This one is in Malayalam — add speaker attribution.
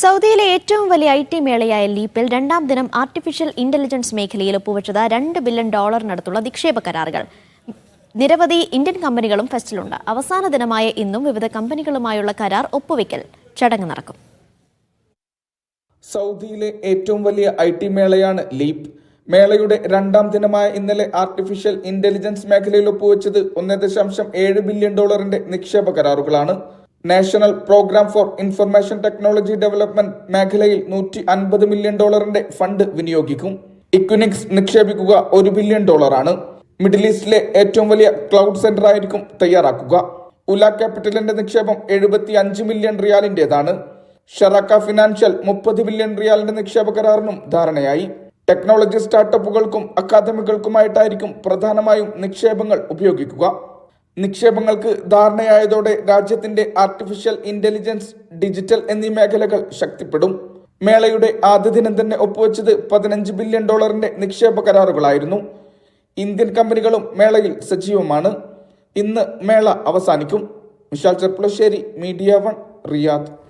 Speaker 1: സൗദിയിലെ ഏറ്റവും വലിയ ഐ ടി മേളയായ ലീപ്പിൽ രണ്ടാം ദിനം ആർട്ടിഫിഷ്യൽ ഇന്റലിജൻസ് മേഖലയിൽ ഒപ്പുവെച്ചത് രണ്ട് ബില്യൺ ഡോളറിനടുത്തുള്ള നിക്ഷേപ കരാറുകൾ. നിരവധി ഇന്ത്യൻ കമ്പനികളും ഫെസ്റ്റിലുണ്ട്. അവസാന ദിനമായ ഇന്നും വിവിധ കമ്പനികളുമായുള്ള കരാർ ഒപ്പുവെക്കൽ ചടങ്ങ് നടക്കും.
Speaker 2: സൗദിയിലെ ഏറ്റവും വലിയ ഐ ടി മേളയാണ് ലീപ് മേളയുടെ രണ്ടാം ദിനമായ ഇന്നലെ ആർട്ടിഫിഷ്യൽ ഇന്റലിജൻസ് മേഖലയിൽ ഒപ്പുവെച്ചത് ഒന്ന് ദശാംശം ഏഴ് ബില്യൺ ഡോളറിന്റെ നിക്ഷേപ കരാറുകളാണ്. National programme for information technology development മേഖലയിൽ നൂറ്റി അൻപത് മില്യൺ ഡോളറിന്റെ ഫണ്ട് വിനിയോഗിക്കും. ഇക്വിനിക്സ് നിക്ഷേപിക്കുക ഒരു ബില്യൺ ഡോളറാണ്. മിഡിൽ ഈസ്റ്റിലെ ഏറ്റവും വലിയ ക്ലൗഡ് സെന്റർ ആയിരിക്കും തയ്യാറാക്കുക. ഉല ക്യാപിറ്റലിന്റെ നിക്ഷേപം എഴുപത്തി അഞ്ച് മില്യൺ റിയാലിന്റേതാണ്. ഷറാക്ക ഫിനാൻഷ്യൽ മുപ്പത് ബില്യൺ റിയാലിന്റെ നിക്ഷേപ കരാറിനും ധാരണയായി. ടെക്നോളജി സ്റ്റാർട്ടപ്പുകൾക്കും അക്കാദമികൾക്കുമായിട്ടായിരിക്കും പ്രധാനമായും നിക്ഷേപങ്ങൾ ഉപയോഗിക്കുക. നിക്ഷേപങ്ങൾക്ക് ധാരണയായതോടെ രാജ്യത്തിന്റെ ആർട്ടിഫിഷ്യൽ ഇന്റലിജൻസ് ഡിജിറ്റൽ എന്നീ മേഖലകൾ ശക്തിപ്പെടും. മേളയുടെ ആദ്യ ദിനം തന്നെ ഒപ്പുവെച്ചത് പതിനഞ്ച് ബില്യൺ ഡോളറിന്റെ നിക്ഷേപ കരാറുകളായിരുന്നു. ഇന്ത്യൻ കമ്പനികളും മേളയിൽ സജീവമാണ്. ഇന്ന് മേള അവസാനിക്കും. Vishal Cherpulassery media one Riyadh.